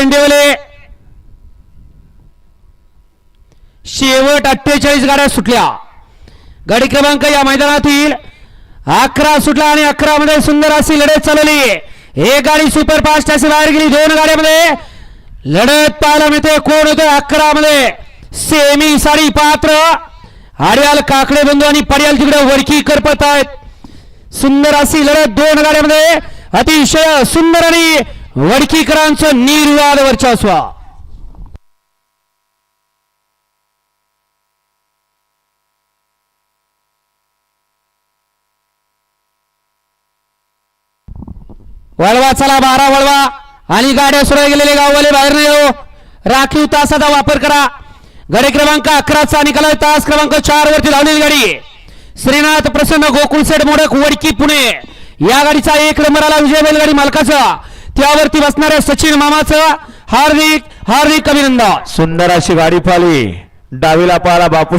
शेंडेवले. शेवट अठ्ठेचाळीस गाड्या सुटल्या. गाडी क्रमांक या मैदानातील अकरा सुटला आणि अकरा मध्ये सुंदर अशी लढत चालवली एक गाडी सुपर फास्ट अशी बाहेर गेली. दोन गाड्यामध्ये लढत पाहायला मिळते. कोण होते? अकरा मध्ये सेमी साडी पात्र आर्याल काकडे बंधू आणि पडियाल तिकडे वडकी करपत आहेत. सुंदर अशी लढत. दोन गाड्यामध्ये अतिशय सुंदर आणि वडकीकरांचं निर्वाद वर्चस्व. वळवा चला बारा वळवा. आणि गाड्या सुरू गेलेले गाववाले बाहेर नाही येऊ राखीव तासाचा वापर करा. गाडी क्रमांक अकराचा निकाल तास क्रमांक चार वरती धावलेली गाडी. श्रीनाथ प्रसन्न गोकुळसेठ मोडक वडकी पुणे. या गाडीचा एक नंबर आला विजय बैलगाडी मालकाचा. त्यावरती बसणाऱ्या सचिन मामाचं हार्दिक हार्दिक अभिनंदन. सुंदर अशी गाडी पाली डावीला पाला बापूश